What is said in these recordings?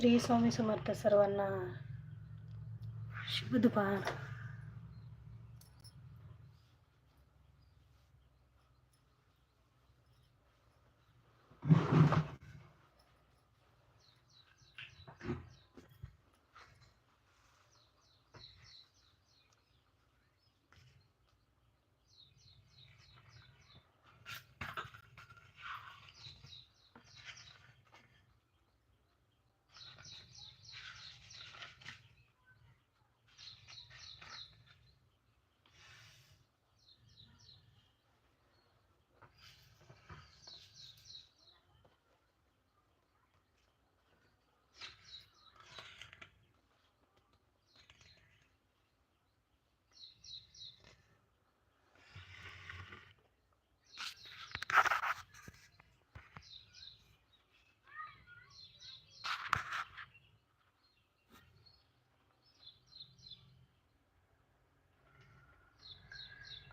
श्री स्वामी समर्थ सर्वांना शुभ दुपार.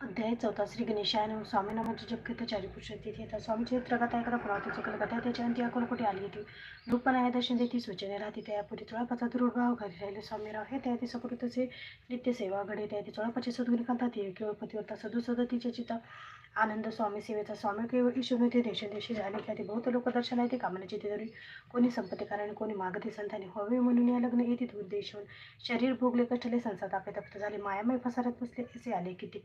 अध्याय चौथा श्री गणेशाय नमः. स्वामी नामाचे जप घेतो चारी पुरुष तिथे येतात. स्वामी चरित्र कथा एखादा पुरातीची चुकल कथा त्याच्या अंती अकोलकोटी आली होती रूपण आहे दर्शन देती सूचने राहते. त्यापुढे चोळापाचा दुर्भाव घरी राहिले. स्वामीराव हे त्या ते सकृतचे नित्य सेवा घडे. त्या ते चोळापाचे सद्गुणी कांतात ये केवळ पतिवरता सदू सदतीच्या चिता आनंद स्वामी सेवेचा स्वामी केवळ ईश्वर ते देशदेशी झाले की आधी बहुत लोक दर्शन आहे ते कामनाची ते तरी कोणी संपत्ती कारण कोणी मागते संतांनी हवे म्हणून या लग्न येते उद्देश शरीर भोगले कष्टले संसार तापे तप्त झाले. मायामय फसारात बसले असे आले किती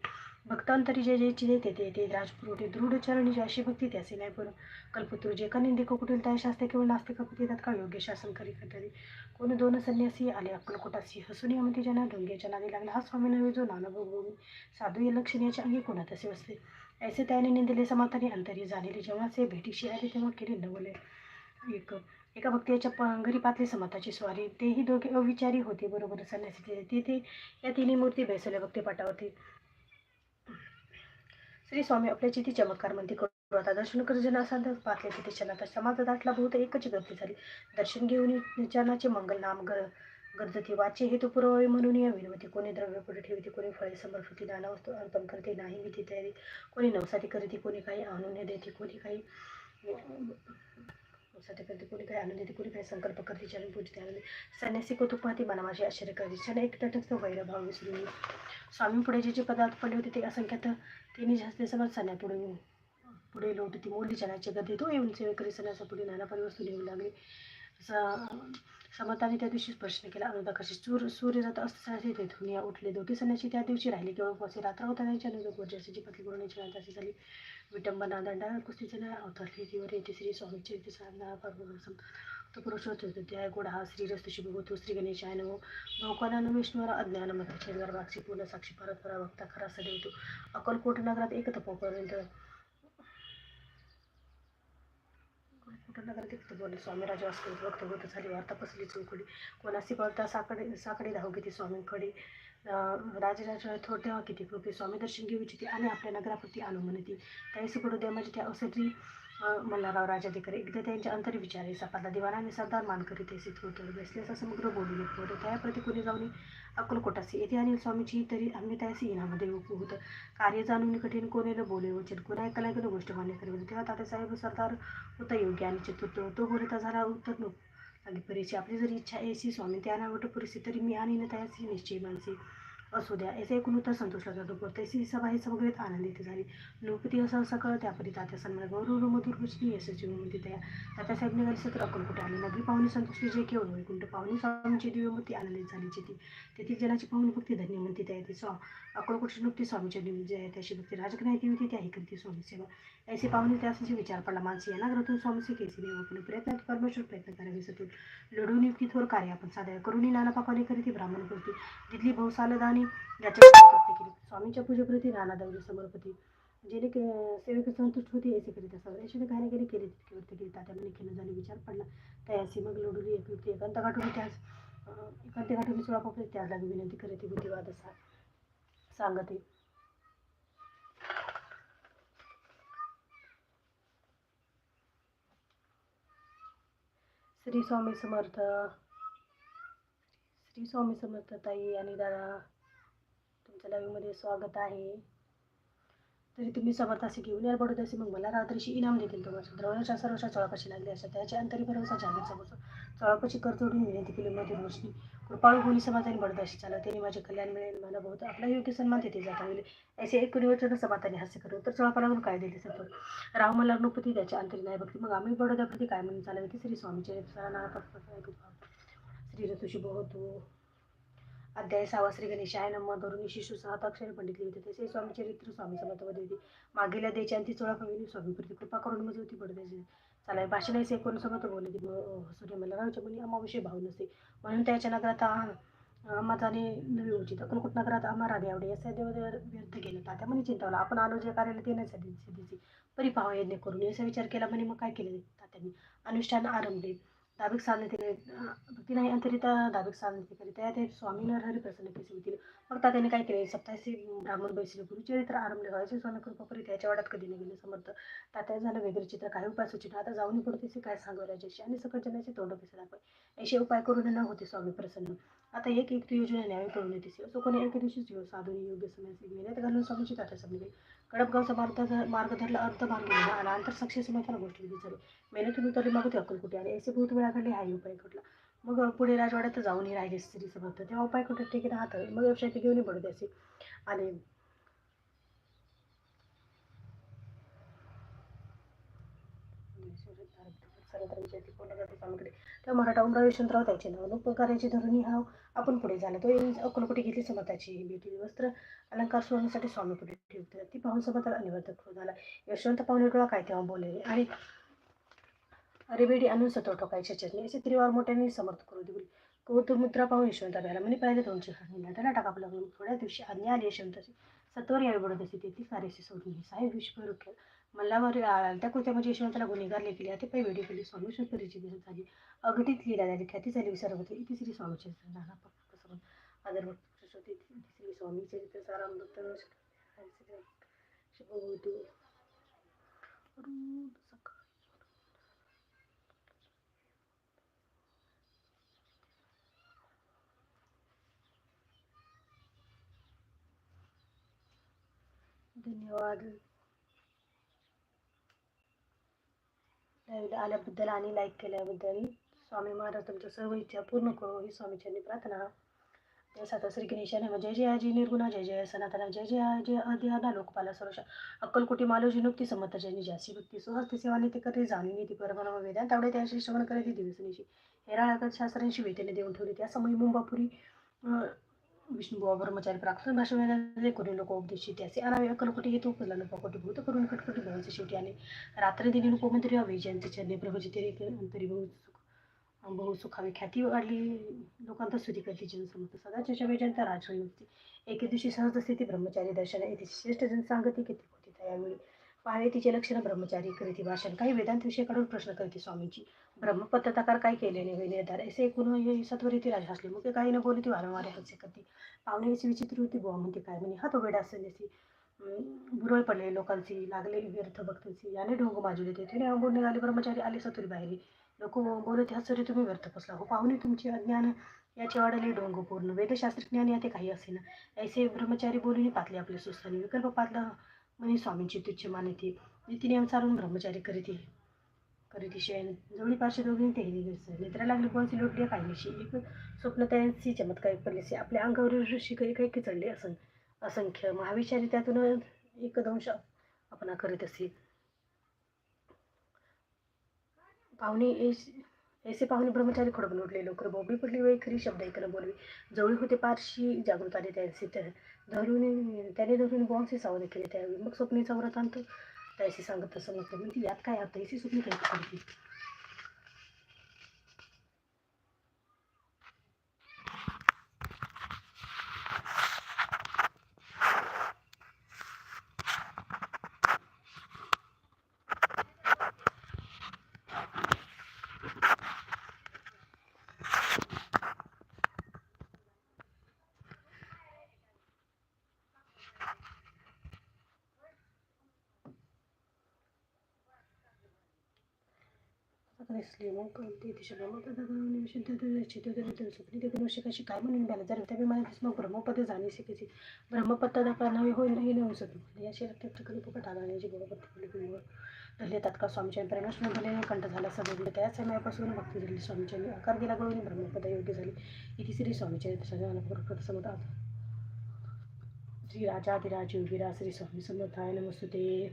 भक्तांतरी जे जे देते ते ते राजपुरोटे दृढ चरणी अशी भक्ती त्याचे नाही पण कल्पतरू जे का निंदिक कुठील त्या शास्त्रे केवळ नास्तिक पती का योग्य शासन करी तरी. कोणी दोन संन्यासी आले अक्कलकोटासी हसून म्हणते ज्यांना ढोंग्याच्या नादी लागला हा स्वामी नव्हे जो नाना साधू या लक्षणीयाच्या अंगी कोणा तसे बसले. ऐसे त्याने निंदले समातानी अंतरी झालेले. जेव्हा ते भेटीशी आले तेव्हा केले नवले. एक एका भक्तीच्या प घरी पातली समताची स्वारी. तेही दोघे अविचारी होते बरोबर संन्यासी तिथे या तिन्ही मूर्ती बैसवल्या भक्तीपाठावरती. श्री स्वामी आपल्या चिती चमत्कार म्हणते करू आता दर्शन कर जन असा पाहले तिथे चला समाजात दाटला बहुत एकच गर्दी झाली. दर्शन घेऊन चरणाचे मंगल नाम गर गर्जती वाचे हेतू पुरवावे म्हणून या विनवती कोणी द्रव्य पुढे ठेवते कोणी फळे समर्पती दाना वस्तू अर्पण करते नाही मी तयारी कोणी नवसाती करते कोणी काही आणून देते कोणी काही नवसाती करते कोणी काही आणून देते कोणी काही संकल्प करते चरण पूजते आनंदी संन्यासी कौतुक पाहते मला आश्चर्य करते. छान एक तटस्थ वैरभाव विसरून स्वामी पुढे जे जे पदार्थ पडले होते ते असंख्यात तिने जास्त समज सण्या पुढे पुढे लोट ती मोडली चण्याची गदी तो येऊन सेवेकरी सणाचा पुढे नाना परिवस्तू लिहू लागली. समताने त्या दिवशी स्पर्श केला. अनुदाकाशी सूर सूर्य जात असताना ते उठले दोघे सणाची त्या दिवशी राहिली. केवळ पोसे रात्र होता त्यांच्या अनुदक वर्जाची पतली गुरुण्याची नांदाची झाली. विटंबना दंडा कुस्तीचे नाही अवतरली. तीवर येते श्री स्वामीचे येते साधना पर्वसम तो पुरुष होतो त्या गोडा हा श्री रस्त शुभ होतो श्री गणेश आहे नवो हो. विष्णूवर अज्ञान मताचे गर्भाक्षी पूर्ण साक्षी परत भक्ता खरा सदैवतो अकोलकोट नगरात एक तपोपर्यंत कुठं नगरात एक बोलले स्वामी राजा असतो भक्त होत झाली वार्ता पसली चौकडी. कोणासी पळता साकडे साकडे धाव किती स्वामींकडे. राजा थोर तेव्हा किती कृपे स्वामी दर्शन घेऊ इच्छिते आणि आपल्या नगराप्रती आलो म्हणते त्यावेळेस कडू देवाची म्हणजे त्या जी मल्हारराव राजाधिकारी एकदा त्यांच्या अंतरी सपाला दिवाणाने सरदार मान करीत असे थोर बसल्याचा समग्र बोलले पोर त्याप्रती कोणी जाऊन अक्कलकोटासी येथे अनिल स्वामीची तरी आम्ही त्यासी इनामध्ये उप होतं. कार्य जाणून कठीण कोणीला बोले वचन कोणा ऐकायला गेलं गोष्ट मान्य करेल तेव्हा तात्यासाहेब सरदार होता योग्य आणि चतुर्थ तो बोलता झाला उत्तर नको. आणि परीची आपली जरी इच्छा यायची स्वामी त्या नावट परिस्थिती तरी मी आणि न त्याची निश्चय मानसी. असू द्या. याचे एकूण उत्तर संतोषला जातो प्रत्येक सभा हे समग्रेत आनंदित झाली. लोकप्रिय असं सकळ त्यापरी तात्या सन्मान गौरव मधुर वचनी यशस्वी म्हणते त्या. तात्यासाहेब निघाले सत्र अक्कलकोटे आले नगरी पाहुणे संतोषली जे केवळ वैकुंठ पाहुणे स्वामींची दिव्यमूर्ती आनंदित झाली चिती तेथील जनाची पाहुणे भक्ती धन्य म्हणते. त्या येते स्वा अक्कलकोटची नुकती स्वामीच्या जे आहे त्याची भक्ती राजकारणाची होती. त्याही करते स्वामी सेवा. ऐसे पाहुणे त्यासाठी विचार पडला. माणसे यांना ग्रथून स्वामीचे केसी देवा पण प्रयत्न परमेश्वर प्रयत्न करावे सतून लढून युक्ती थोर कार्य आपण साध्या करुणी नाना पापाने करीती ब्राह्मण करते. तिथली आणि याच्या केली. स्वामीच्या पूजेप्रती राणा दौरी समर्पती. जेणे सेवेक संतुष्ट होती ऐसे करीत असावं यशने काही गेली केली तितकी वरती केली तात्या केलं झाली विचार पडला. त्यासी मग लढुली एक व्यक्ती एकांत गाठून त्यास एकांत गाठून चुळा पापले त्याला विनंती करते बुद्धिवाद असा सांगते. श्री स्वामी समर्थ श्री स्वामी समर्थ ताई आणि दादा तुमच्या लाईव्हमध्ये स्वागत आहे. तरी तुम्ही समर्थासी घेऊन याल असे. मग मला रात्रीशी इनाम देतील तुम्हाला द्रवणाच्या सर्वशा चळापाशी लागली अशा त्याच्या अंतरी भरवसा जागेचा बसो. चळापाशी करतोडून विनंती केली मध्ये रोशनी. कृपाळू बोली समाधानी बडोदाशी चालव त्यांनी माझे कल्याण मिळेल. मला बहुत आपला योग्य सन्मान तिथे जाता होईल असे एक कुणीवरचं समाधाने हास्य करू तर चळापा काय दिले सर राम लग्नपती त्याच्या अंतरी नाही भक्ती. मग आम्ही बडोद्याप्रती काय म्हणून चालवते श्री स्वामीचे श्री ऋतुशी बहुतू. अध्याय सावा श्री गणेशाय नम धरून शिशु अक्षरे पंडित लिहिते तसे स्वामी चरित्र स्वामी समर्थमध्ये होती. मागील द्यायची आणि ती चोळा कवी स्वामी प्रती कृपा करून मज होती पडते चालाय भाषण ऐसे कोण समर्थ बोलली सूर्य मला राहायच्या मुली अमाविषयी भाव नसे. म्हणून त्याच्या नगरात माझाने नवी उचित कुलकुट नगरात आम्हा राधे आवडे या देव व्यर्थ केलं तात्या म्हणे चिंतावला. आपण आलो जे कार्याला देण्यासाठी नाही सिद्धीची यज्ञ करून याचा विचार केला म्हणे. मग काय केले? तात्यांनी अनुष्ठान आरंभले. दाबिक साधने भक्ती नाही अंतरिता दाबिक साधने करी त्या ते स्वामी नरहरी प्रसन्न केसे होतील मग त्याने काय केले सप्ताशी ब्राह्मण बैसले. गुरुचरित्र आरंभ व्हायचे स्वामी कृपा करीत त्याच्या वाड्यात कधी नाही गेले समर्थ. तात्या झालं वेगळे चित्र. काय उपाय सुचित आता जाऊन पडतेसे काय सांगू राजाशी? आणि सकट जनाचे तोंड कसे दाखवाय असे उपाय करून न होते स्वामी प्रसन्न. आता एक एक योजना न्यावी करून येते असो कोणी एके दिवशीच साधून योग्य समयाची मेहनत घालून स्वामीची तात्या समजली. कडपगावचा मार्ग मार्ग धरला अर्थ मार्ग गेला. आणि आंतर साक्षी समाधान गोष्टी झाली मेहनतून उतरली मागते अक्कलकुटी आणि असे बहुत वेळा घडले हाही उपाय कुठला मग पुढे राजवाड्यात जाऊनही राहिले स्त्री समर्थ तेव्हा उपाय कुठे? ठीक राहत मग व्यवसाय ते घेऊन पडत असे. आणि त्या मराठा उमराव यशवंतराव त्याचे नाव करायची धरुणी हा आपण पुढे झाला. तो अक्कलकोटी घेतली समताची बेटी वस्त्र अलंकार सोडण्यासाठी स्वामी पुढे ठेवते ती पाहून समता अनिवर्तक झाला. यशवंत पाहुणे डोळा काय तेव्हा बोलले? आणि अरे बेडी आणून सतो ठोकायच्या चटणी असे त्रिवार मोठ्याने समर्थ करू दिली कौतुमित्रा पाहून यशवंत भ्याला म्हणजे पहिले दोनशे खाणी त्याला टाका आपला थोड्या दिवशी आज्ञा आली यशवंताची. सत्वर यावी बडत असते ती कार्याशी सोडून साहेब विश्व केलं मल्लावर त्या कृत्या म्हणजे यशवंताला गुन्हेगार लेखली ते पै वेडी केली स्वामी दिसत झाली अगदीत लिहिला झाली ख्याती झाली विसर होते. इथे श्री स्वामीचे राणा कसं आदर भक्त श्री स्वामी चरित्र. साराम दत्त धन्यवाद. लाईव्हला आल्याबद्दल आणि लाईक केल्याबद्दल स्वामी महाराज तुमच्या सर्व इच्छा पूर्ण करो ही स्वामीच्यांनी प्रार्थना. जय साता श्री गणेशाने जय जय अजय निर्गुणा जय जय सनातना जय जय अजय अधिहाना लोकपाला सरोषा अक्कलकोटी मालोजी नुक्ती समर्थ जयनी जासी भक्ती सुहस्ती सेवा नीती करते जाणून नीती परमनाम वेदांत आवडे त्याशी श्रवण करायची दिवसनिशी हेराळगत शास्त्रांशी वेतेने देऊन ठेवली त्या समयी मुंबापुरी विष्णुबुवा ब्रह्मचारी प्राकृत भाषणाने करून लोक उपदेशी त्याचे अनावे अकलकोटी हेतू फुला नकोटी भूत करून कटकटी भवांचे शेवटी आले रात्री दिली उपमंत्री हवे ज्यांचे चरणे प्रभूजिते अंतरी बहु सुख बहु सुखावे ख्याती वाढली लोकांत स्तुती करते जनसमत सदाच्या ज्यांचा राजवाई होती एके दिवशी सहज स्थिती ब्रह्मचारी दर्शन येथे श्रेष्ठ जन सांगती किती होती त्यावेळी पाळे तिचे लक्षण ब्रह्मचारी करीती भाषण. काही वेदांत विषयाकडून प्रश्न करते स्वामींची. ब्रह्मपत्तकार काय केले नाही निर्धार असे एकूण सत्वरीती राजा असले. मग काही न बोली ती वारंवार हसे करते. पाहुण्याची विचित्र होती. बुवा म्हणते काय म्हणे? हा तो वेडा असेल बुरळ पडले लोकांची. लागले व्यर्थ भक्तांची. याने ढोंग माजवले. ते तिने अंबून निघाले. ब्रह्मचारी आले सतुरी बाहेर. लोक बोलत ह्या सरी तुम्ही व्यर्थ पसला हो पाहुणे तुमचे अज्ञान याचे वाढले डोंग पूर्ण. वेदशास्त्र ज्ञान याते काही असे ना. ऐसे ब्रह्मचारी बोलून पातले आपले सुस्थानी विकल्प पातला म्हणे स्वामींची तुच्छ मानती. नीतीनियम चालून ब्रह्मचारी करीती. करीती शयन जवळी पाचशे दोघी ते निद्रा लागली कोणती लोटली काहीशी एक स्वप्न त्यांची चमत्कार पडलीशी आपल्या अंगावरील ऋषी काही काही चढले असं असंख्य. महाविचारी त्यातून एक दंश आपण करीत असे. पाहुणे ऐसे पाहुणे ब्रह्मचारी खडबून उठले. लोकर बोबडी पडली. वेळी खरी शब्द ऐकणं बोलवी. जवळी होते पारशी जागृत आले त्यांचे धरून त्याने धरून बॉम्बचे सावध केले. त्यावेळी मग स्वप्नीचा व्रत आणतो. त्याशी सांगत असं म्हटलं म्हणजे यात काय आता? ऐशी स्वप्नी काय शिकाशी दिसली मग काय म्हणून झालं जर त्या मला मग ब्रह्मपद जाणे शिकायची ब्रह्मपत्ता दाखला नवी होईल हे नेऊ शकतो याशी रक्त ठिकाणी फुकट आगाण्याची गोबा धरले तात्काळ स्वामीच्या प्रेमाश्रम झाले कंठ झाला सदैव त्या समयापासून भक्ती झाली स्वामीच्या आकार दिला गळून ब्रह्मपदा योग्य झाली इथे श्री स्वामीच्या सगळ्यांना समोर श्री राजाधिराज योगीरा श्री स्वामी समर्थाय नमस्तुते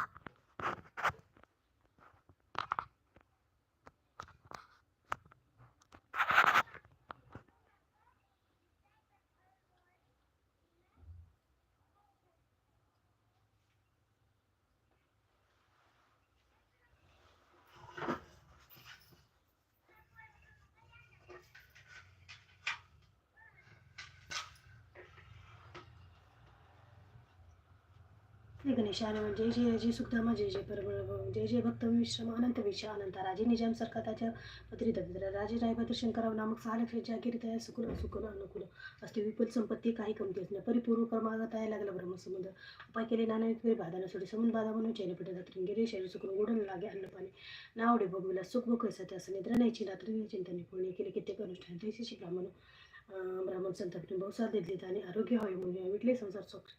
श्री गणेशाय जय जय जय सुखधामा जय जय परम जय जय भक्त विश्रम अनंत विषय अनंत राजे. निजाम सरकार त्याच्या पत्री दरिद्र राजे. रायभद्र शंकराव नामक सहा लक्ष जागीरताय सुकुल असुकुल अनुकूल असते विपुल संपत्ती काही कमती नाही. परिपूर्ण कर्मागत आहे. लागला ब्रह्मसमुद्र उपाय केले नाना विपरी बाधा नसोडी समुन बाधा म्हणून चैन पिठे जात्री गेले शरीर सुकून उडण लागे. अन्न पाणी. नावडे बघूला सुख भोग सत्य असं निद्रा नाहीची रात्री चिंतने पूर्ण केले कित्येक अनुष्ठान. तैसीची ब्राह्मण ब्राह्मण संतापने बहुसार देत आणि आरोग्य हवे म्हणून विटले संसार सुख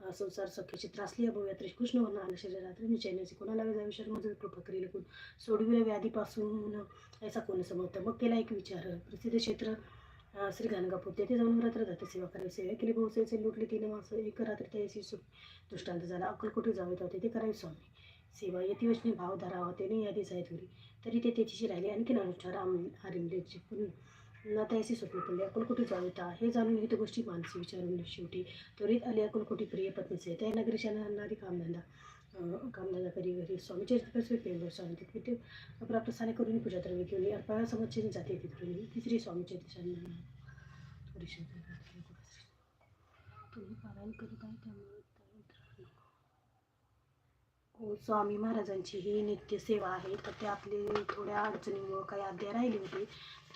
संसार सख्याची त्रासली अभव यात्रे कृष्ण वर्ण आला शरीर कोणाला जावी शर्मजूर कृपा करील कोण सोडविले व्याधीपासून ऐसा कोण समजतं? मग केला एक विचार. प्रसिद्ध क्षेत्र श्री गाणगापूर. तेथे जाऊन रात्र जाते सेवा करावी. सेवा केली बहुसेचे लुटली तिने माणसं एक रात्री त्याची दृष्टांत झाला. अक्कलकोटी जावे होते. ते करावे स्वामी. सेवा यती वचने भाव धरावा. त्याने यादी जायत थोडी तरी ते त्याची राहिले. आणखीन अनुष्ठान आम आरिमलेची पण न त्याची स्वप्न पडले. अक्कलकोटी जावे हे जाणून हित गोष्टी मानसी विचारून शेवटी त्वरित आली अकोलकोटी प्रिय पत्नीचे. त्या नगरीच्या आणणारी कामधंदा कामधंदा करी घरी. स्वामीचे कसवे प्रेम स्वामी तिथे ते प्राप्त स्थाने करून पूजा द्रव्य घेऊन अर्पणासमोरची जाते तिकडून. तिसरी स्वामीचे तुम्ही पारायण करत आहे त्यामुळे हो, स्वामी महाराजांची ही नित्य सेवा आहे. तर ते आपले थोड्या अडचणीमुळं काही अध्याय राहिले होते.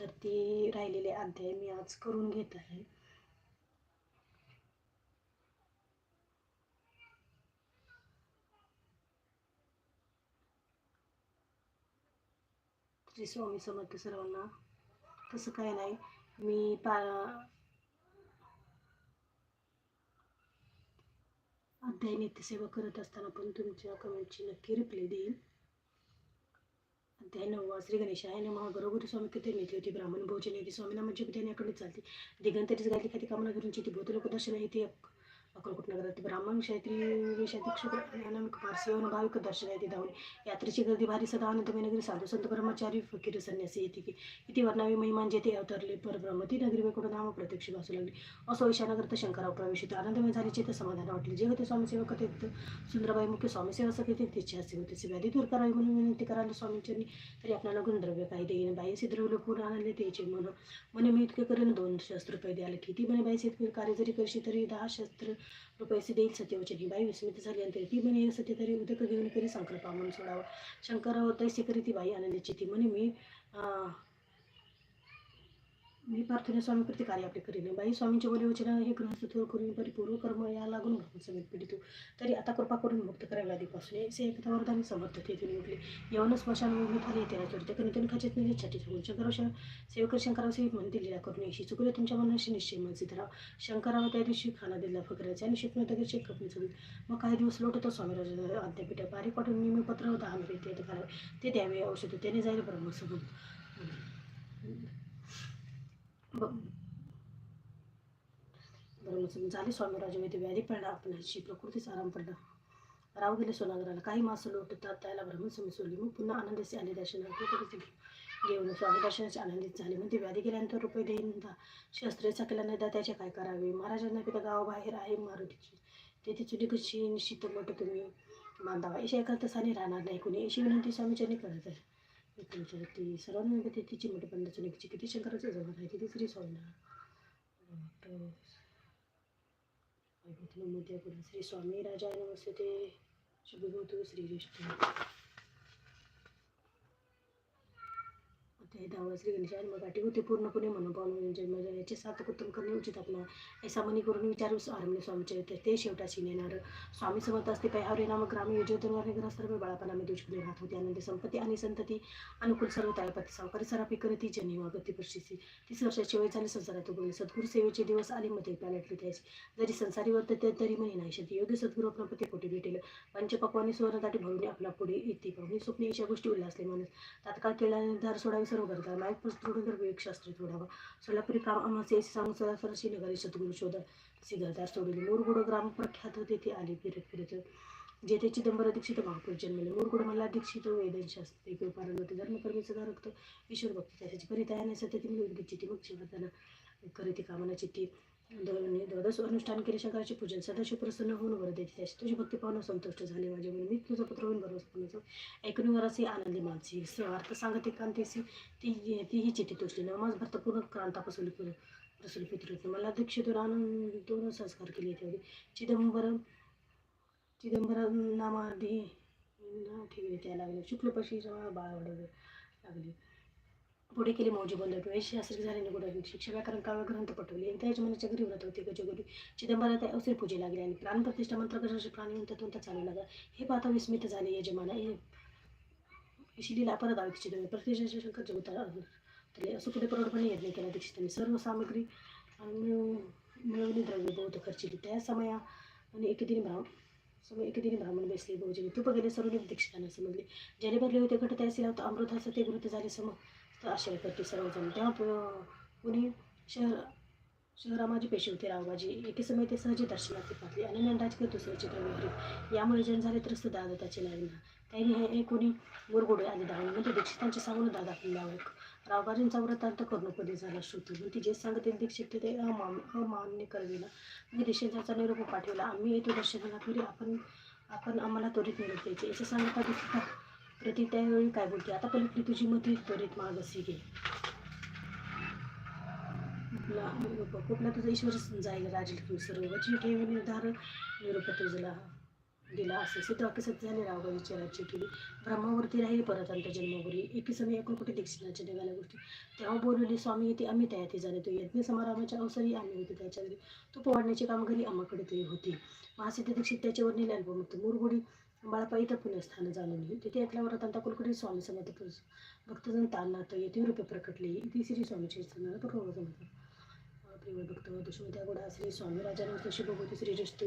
तर ते राहिलेले अध्याय मी आज करून घेत आहे. श्री स्वामी समर्थ सर्वांना तसं काय नाही. मी पा अध्याय नित्यसेवा करत असताना पण तुमच्या कमेंटची नक्की रिप्लाय देईल. अध्याय नववा श्री गणेशाय नमः घरोघरी स्वामी कथे नेते होती? ब्राह्मण भोजन येते स्वामीना म्हणजे त्याने आठवणीत चालते. दिगंतरीच घातली खाती कामना करून ती भूत लोकदर्शन येते अक्कलकोट ब्राह्मण क्षत्रिय वेशाधिक शुक्र आणि अनामिक पारसी भाविक दर्शन धावणे. यात्रेची गर्दी भारी सदा आनंदमय नगरी साधू संत ब्रह्मचारी फकीर संन्यासी येते की इथे वर्णावी महिमान जेथे अवतरले परब्रह्म ती नगरी वैकुंठ नाम प्रत्यक्ष वासू लागली. असो ईशानगर तर शंकराव प्रवेश होते आनंदमय झाले चेत समाधान वाटले. जे होते स्वामीसेवक ते सुंदरबाई मुख्य स्वामीसेवा सगळे ते तिची असते होते. व्याधी दूर करावी म्हणून विनंती करायला स्वामींच्यांनी तरी आपल्याला गुणद्रव्य काही देईन. बाईसी द्रव्य पूर्ण आणले त्याचे मन म्हणे मी इतके करेन दोन शस्त्र रुपये द्यायला किती म्हणे बाई इतके कार्य जरी करशी तरी दहा शस्त्र रुपयाचे देईल सत्यवचनी. बाई विस्मित झाली आणि ती म्हणे सत्य तरी उदक घेऊन करी संकल्पा म्हणून सोडावं. शंकर तैसे करी ती बाई आनंदाची. ती म्हणे मी अं, मी प्रार्थने स्वामी प्रति कार्य आपले करीन. बाई स्वामींच्या बोली वचन हे गृहस्थ करून परिपूर्ण कर्म या लागून समेत पीडितो तरी आता कृपा करून मुक्त करायला आधीपासून असे एकता वरदान समर्थ तेथून उठले यवन स्मशान मी झाले तेरा चोरते कधी त्यांनी खाचेत नाही छाटी ठेवून शंकराव सेवकर शंकराव सेविक दिलेला करून येशी चुकले तुमच्या मनाशी निश्चय मन सिद्धराव शंकराव त्या दिवशी खाना दिला फकराचे आणि शिकवण दगडचे कपनी चुकली मग काही दिवस लोटतो स्वामीराज अद्यापीठ बारीक पाठवून नियमी पत्र दहा मिनिटे ते करावे. ते द्यावे औषध. त्याने जाईल ब्रह्मसमोर ब्रह्मसमोर झाले स्वामीराजे व्याधी पडला आपणाची प्रकृतीचा आराम पडला. राव गेले सोनागराला. काही मास लोटतात त्याला ब्रह्मसमोर सोडली. मग पुन्हा आनंदाचे आले दर्शनाला. घेऊन स्वामी दर्शनाचे आनंदित झाले. मग ते व्याधी गेल्यानंतर रुपये देईन दा शस्त्रेचा केला नाही दा त्याचे काय करावे? महाराजांना पिता गावाबाहेर आहे मारुतीची. तेथे चुली कशी? निश्चित मोठं तुम्ही बांधावा. अशी एका तसाने राहणार नाही. कोणी अशी विनंती स्वामीच्यांनी करत आहे. विठ्ठलाच्या ती सर्वांना म्हणते तिची मोठे बंद किती शंकराचं जवळ आहे. ती तिसरी स्वामीनारायणमध्ये श्री स्वामी राजा नमस्ते ते शुभभूतू श्री विष्णू ते धावळ श्री गणेशाय मग गाठी होते पूर्णपणे म्हणून पाहून जन्म याचे सात उत्तम करणे उचित आपला ऐसा मनी करून विचारू आरंभले स्वामीचे होते ते शेवटाशी नेणार. स्वामी समर्थ असते काही हरे नाम ग्राम योजोधनवारे सर्व बाळापणाने दुष्कडे राहत होते. आनंद संपत्ती आणि संतती अनुकूल सर्व ताळपती सावकारी सरापी करती जनी वागती पक्षीची तीस वर्षाची वय झाली संसारात उगवली. सद्गुरू सेवेचे दिवस आले मध्ये पॅलेटले त्याचे. जरी संसारी वर्तते तरी म्हणे नाही शेती योग्य सद्गुरू आपला पती कोटी भेटेल. पंचपक्वानी सुवर्णताटी भरून आपला पुढे येते. पाहुणे स्वप्ने अशा गोष्टी उल्हासले माणूस तात्काळ केल्याने धार सोडावी सर्व करता माईक पुस्तक विवेक शास्त्री थोडावा सोलापुरी काम आम्हाला सांगून सदासरशी नगरी सद्गुरू शोध सिगरदार सोडले मोरगुड ग्राम प्रख्यात तेथे आले फिरत फिरत. जेथे चिदंबर दीक्षित महापूर जन्मले. मोरगुड मला दीक्षित हो, वेदनशास्त्री कृपारण होते. धर्मकर्मी सदा रक्त ईश्वर भक्ती त्याची परितायाने सतती मिळून चित्ती मग शिवताना करीती कामना चित्ती द- म्हणजे द्वादश अनुष्ठान केले शंकराचे पूजन सदाशिव प्रसन्न होऊन वर देते. तुझी भक्ती पाहून संतुष्ट झाले माझे म्हणून मी तुझा पुत्र होऊन बरोबर ऐकून वरासी आनंदी मानसी अर्थ सांगते कांतीसी ती तीही चिठी तुसली नमाज भरत पूर्ण क्रांता पसवली पितृत्व मला दीक्षितून आनंद दोन संस्कार केले तेवढे चिदंबरम चिदंबरम नामाधी नाव ठेवले त्या लागले. शुक्लपशी बाळ वाढवले लागले. पुढे केले मौजी बंद वेश शास्त्री झाले निगुड शिक्षक व्याकरण काव्य ग्रंथ पटवले. एकदा यजमानाच्या घरी व्रत होते गजगुरी चिदंबरात अवसर पूजे लागले आणि प्राणप्रतिष्ठा मंत्र कशाचे प्राणी तत्वंत चालू लागला. हे पाहता विस्मित झाले यजमाना. शिलीला परत आली चिदंबर प्रतिष्ठाचे शंकर जगता असं पुढे प्रौढपणे यज्ञ केला? दीक्षितांनी सर्व सामग्री मिळवली द्रव्य बहुत खर्चिली. त्या समया आणि एकेदिनी भाव समय एकेदिनी ब्राह्मण बेसले. बहुजनी तूप गेले सर्व दीक्षितांना समजले. ज्याने भरले होते घट त्यासी होता अमृत असं ते वृत्त झाले. सम तर आश्चर्य करते सर्वजण. तेव्हा कुणी शहर शहरामाजी पेशी होते रावबाजी. एके समय ते सहजी दर्शनात पाहले दुसरे चित्र प्रवेश यामुळे जण झाले त्रस्त दादा त्याचे लागला त्यांनी हे हे कोणी गोरगोडे आले धावणे म्हणजे दीक्षितांचे सांगून दादा लावक रावबाजींचा व्रतांत कर्णपदी झाला श्रुती. म्हणजे जे सांगते दीक्षित ते अमान अमान्य करविला मी देशांचा निरोप पाठवला. आम्ही येतो दर्शनाला तरी आपण आपण आम्हाला त्वरित निरोप द्यायचे. याचं सांगता दीक्षिता प्रति त्यावेळी काय बोलते आता पलीकडे तुझी मती त्वरित मागसी घे. कुठला कुठला तुझा ईश्वर जाईल राजलक्ष्मी सर्वची ठेवी निर्धार निरूप तुझला दिला असे सिद्ध वाक्यसत झाले रावबाजीची राज्य केली. ब्रह्मावरती राहील परत अंत जन्मपुरी एकी समय एकूण कुठे दीक्षिणाच्या निघाल्या गोष्टी. तेव्हा बोलवली स्वामी येते आम्ही तयाती झाले तो यज्ञ समारंभाच्या अवसरी आम्ही होते त्याच्या घरी तो पोवाडण्याची कामगिरी आम्हाकडे ते होती. महासिद्ध दीक्षित त्याच्यावर नेले अल्पमुक्त मुरगुडी बाळापा इथं पुण्यस्थान झालं नाही तिथे ऐकल्यावर आता कुलकुटी स्वामी समर्थ पुरुष भक्तजन ताणला तर येथे रूपे प्रकटले. इथे श्री स्वामीचे बरोबर जमत. प्रिय भक्त दुष्मत्या गोडा श्री स्वामी राजानंद शुभभूती श्री रिष्टू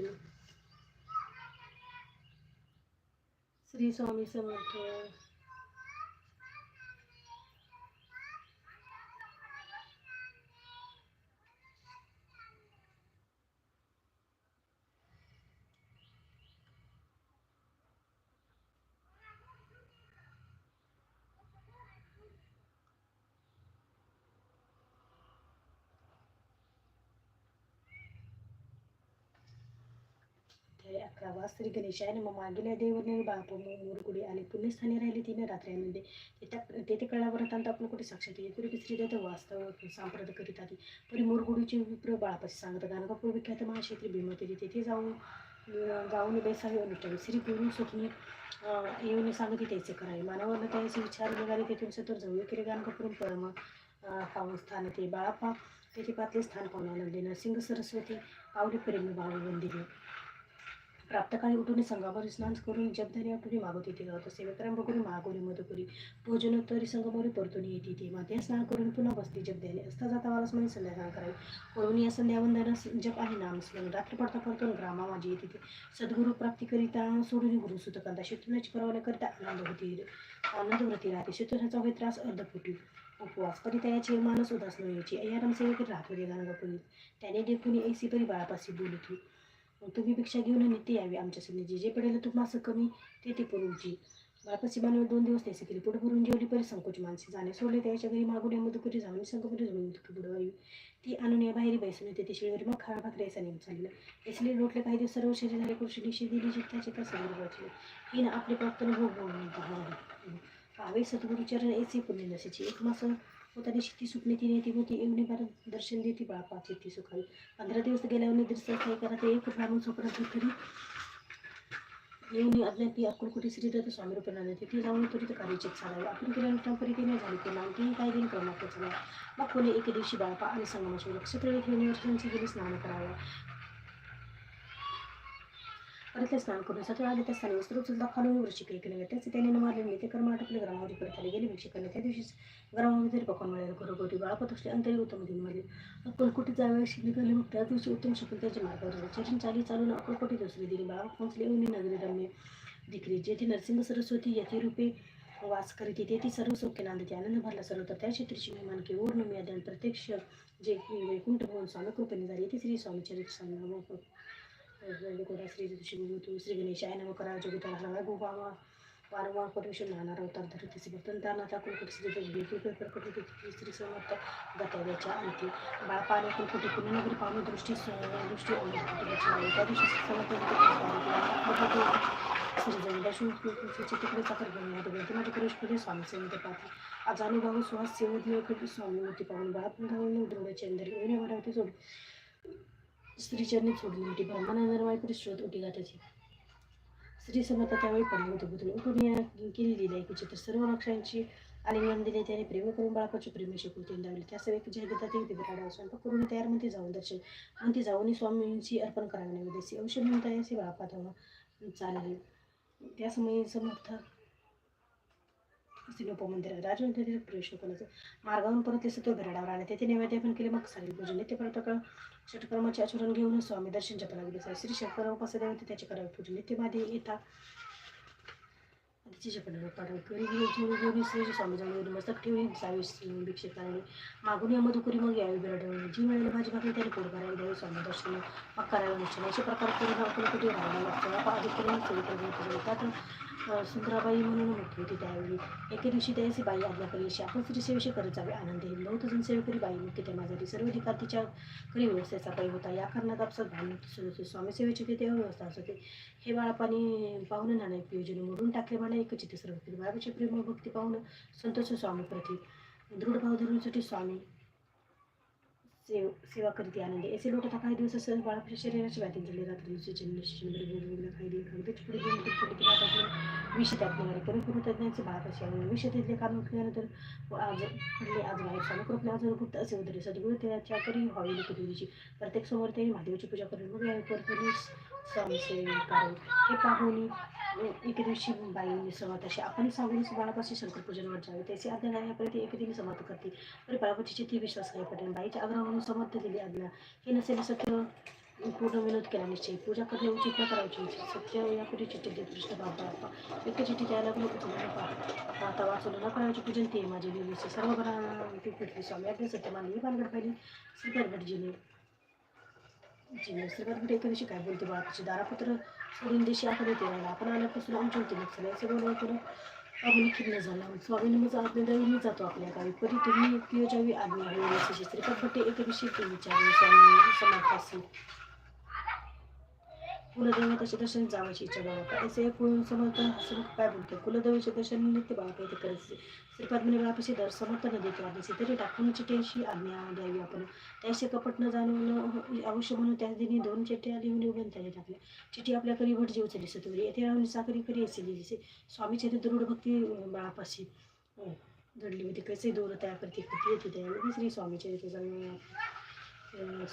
श्री स्वामी समर्थ. ते श्री गणेशाय मग मागेल्या देवने बाप मुरगुडी आणि पुण्यस्थानी राहिली तिने रात्र्यामध्ये तेथे तेथे कळावरतांत आपण कुठे साक्षात येईल पूर्वी श्रीदत्त वास्तव सांप्रत करीत आधी परी मोरगुडीचे विप्र बाळापाशी सांगत गाणगापूर विख्यात महाक्षेत्री भीमतेरी. तेथे जाऊन जाऊन बेसावे अनुष्ठान. श्री गुरु सुखनी येऊन सांगते त्याचे करावे. मानवानं त्याचे विचार निघाले तेथून सतर जाऊ केले गाणगापूरून परम अं, पावन स्थान ते बाळापा तेथे पातले स्थान पाहून आनंदी. नरसिंह सरस्वती पावली प्रेम भाव वंदिले प्राप्तकाळी उठून संगमावर स्नान करून जपधारी आठवणी मागवत येते. गावत सेवेकरां बघून महागोरी मधुपुरी. भोजनोत्तरी संगमोरी परतून येते ते माते स्नान करून पुन्हा बसते जप असता जाता वालास म्हणे संध्याकाळ करावी. पळून या संध्यावंदन जप आहे नाम स्मरण. रात्र पडता परतून ग्रामा माझी येते ते सद्गुरू प्राप्तीकरिता सोडून गुरु सुतकांता. शीतुनाची करता आनंद होती. आनंद व्रती राहते शत्रुनाचा होई त्रास अर्ध फुटी उपवास परितयाचे मानस उदास न यायची अय्याराम सेवेकरी राहत होते गाणगापुरी त्याने देखून ऐसी परी बाळापाशी बोलत. होती तुम्ही भिक्षा घेऊन नित्य यावी आमच्या सन्निधी जे जे पडेल तुम्हाला कमी ते ते पुरुजी बापाची मानवी दोन दिवस त्याचे केले. पुढे भरून जेवली परी संकोच माणसे जाणे सोडले त्याच्या घरी मागून मधुकरी जाऊन संकपरी जुळून बुडवावी ती आणून या बाहेर बैसून येते ते शिळीवर मग खाळ भाकरी यायचा नेम चालला इसलिए लोटले काही दिवस सर्व शरीर झाले कृषी दिशी दिली जित्याचे तर समोर वाचले हिनं आपले प्राप्त भोग भोगून पाहावे पावे सद्गुरुचरण ऐसे पुण्य नसेची एक मास होता दिवशी ती सुकली ती नेती होती एवढी बार दर्शन देती बाळापाची ती सुखावी पंधरा दिवस गेल्यावर निद्र काही ते एक ब्राह्मण स्वप्नात करी येऊन अज्ञाती अक्कुलकुटी श्रीदत्त स्वामी रूपाने तिथे जाऊन त्वरित कार्याचित चालावे आपण केल्यानंतर परितीने झाली की आणखीही काही दिन क्रमांक चालला मग कोणी एके दिवशी बाळपा आणि संगमाशी नक्षत्र प्रेरित होऊन गेली स्नान करावे परतले स्नान करून सत्व आले त्या स्थानी वस्त्र सुद्धा खालून वृश्चिक केले त्याचे त्याने मारले ते कर्म आटपले ग्रामावरी परत आले. गेले भिक्षकाने त्या दिवशीच ग्रामामध्ये तरी पकवान मिळाले. घरोघरी बाळापत असले अंतरी उत्तम दिनमध्ये अक्कलकोटी जाव्याशी निघाले मग त्या दिवशी उत्तम शकून त्याच्या मार्गावर चरण चाली चालून अक्कलकोटी दुसरी दिली बाळा पोहोचले. येऊन नगरी रम्य दिकरी जेथे नरसिंह सरस्वती यती रूपे वास करीत ते ती सर्व सौख्य नांदते आनंद भरला. सर्व तर त्या क्षेत्रीची मेहमान की ओढ नमी अध्ययन प्रत्यक्ष जे वैकुंठ भवन स्वामी कृपेने झाली ती श्री स्वामी चरित स्वामी गोदा श्री शिवभूतू श्री गणेशाय नम करा जगुता हवा गोबावा वारंवार परमेश्वर नाना अवतार धरते श्री भक्तांना त्या कुलकुटी श्री बेटी प्रकट श्री समर्थ गतव्याच्या अंती बाळपा आणि कुलकुटी पुण्यनगरी पावणे दृष्टी दृष्टी त्या दिवशी समर्थ श्री जयदाशी तिकडे चाकर घेऊन होते माझ्या स्वामी पाहते आज अनुभव सुहास सेवज्ञ स्वामी मूर्ती पाहून बाळापण दृढ चंद्री एवढे वाढवते सोडून स्त्रीचरणी सोडली होती. ब्रह्मानंद वाईपुरी स्रोत उठी गाठाची स्त्री समता त्यावेळी पडली होती. बुद्ध उठून या केली लिहिली की तर सर्व नक्षांची आलिंगन दिले. त्याने प्रेम करून बाळापाचे प्रेम शिकवते लावले त्या सगळे जय देतात ते विराडा स्वयंपाक करून तयारमध्ये जाऊन दर्शन. आणि ती जाऊन स्वामींची अर्पण करावी. नैवेद्यसी औषध म्हणून तयारशी बाळापात चालेल. त्या समयी समर्थ सिलोप मंदिर राजवंतीचे प्रवेश कोणाचं मार्गावरून परत तो बिराडावर आणि तेथे नैवेद्य पण केले मग सारी पूजन. ते परत षटकर्माचे आचरण घेऊन स्वामी दर्शन जपाला गेले श्री शंकर कसं देवते त्याचे करावे पूजन. ते मध्ये येता. तिचे जपण पाडव करी घेऊन घेऊन श्री स्वामी जाऊन मस्तक ठेवून जावी भिक्षकाने मागून या मधुकरी मग यावी बिराडवून जी मिळाली भाजी भाकरी त्याने पोट भरायला द्यावी स्वामी दर्शन मग करायला निश्चय अशा प्रकार करून आपण कुठे राहायला लागतो? अधिक करून सेविका त्यात सुंदराबाई म्हणून म्हटली होती त्यावेळी. एके दिवशी त्याची बाई आज्ञा करी आपण श्रीसेवेशी करत जावे. आनंद येईल नऊ जण सेवेकरी बाई मुख्य त्या माझ्यासाठी सर्व अधिकार तिच्या करी व्यवस्थेचा काही होता. या कारणात आपसात भान होते स्वामी सेवेची ते तेव्हा व्यवस्था असत. होते हे बाळापाणी ना नाणे प्रियोजन मोडून टाकले. बाळा एकच चित्र सर्व केले प्रेम भक्ती पाहुणं संतोष स्वामी प्रती. दृढ भाव धरण्यासाठी स्वामी सेव सेवा करते आनंद. असे लोक आता काही दिवस असं बाळापेक्षा शरीराची व्याधी झाली रात्री दिवशी वेगवेगळ्या काही दिवस अगदीच पुढे दोन तीन पुढे किंवा विष त्यात निघाले परिपूर्ण तज्ञांचे बाळापाशी आले विष तिथले कारण उठल्यानंतर आज पडले आज बाहेर स्वामी कृपले आज गुप्त असे उतरले. सद्गुरु त्याच्या तरी व्हावी लिखित दिवशी प्रत्येक समोर त्यांनी महादेवाची पूजा करून मग यावेळी त्यांनी स्वामी हे पाहुणी एके दिवशी बाई समात अशी. आपण सांगून बाळापाशी शंकर पूजन वाट जावे आहे आपण ते एके दिवशी समाप्त करते. तरी बाळापाची ती विश्वास नाही पटेल. बाईच्या म्हणून समर्थ दिली आज्ञा. हे नसेल सत्य पूर्ण विनोद केला निश्चय. पूजा करणे उचित न करायची सत्य यापुढे चिठ्ठी देत कृष्ण बाबा? एक चिठ्ठी द्यायला लागलो आता वाचून न करायची पूजन ते माझे देवीचे सर्व घरा स्वामी आपले सत्य मानली. बालगड पाहिली. श्रीकरगडजीने जिने श्रीकरगड एके दिवशी काय बोलते बाळाची दारापुत्र सोडून देशी आपण येते. आपण आल्यापासून आमच्या होती. लक्ष सगळं बोलणं करून आपण खिन्न झाला स्वामीने मग आज्ञा मी जातो आपल्या गावी. परी तुम्ही योजावी आज्ञा होईल श्रीकट भट्टे एके दिवशी विचारले स्वामी समाजपासी कुलदेवताचे दर्शन जावायची इच्छा बाळा असे कोण समर्थ समर्थ काय बोलतो कुलदेवीचे दर्शन नित्य बाळा ते करायचे श्रीपद्मने बाळापाशी दर समर्थ न देतो आधीचे तरी टाकून चिठ्ठ्याशी आज्ञा द्यावी आपण. त्याचे कपट न जाणून अवश्य म्हणून त्या दिनी दोन चिठ्ठ्या लिहून उभ्या त्याने टाकल्या चिठ्ठी आपल्या करी भट जीव चली सतुरी येथे राहून साकरी करी असे जसे स्वामीचे ते दृढ भक्ती बाळापाशी दडली होती. कसे दोर तयार करते किती येते त्या श्री स्वामीचे येते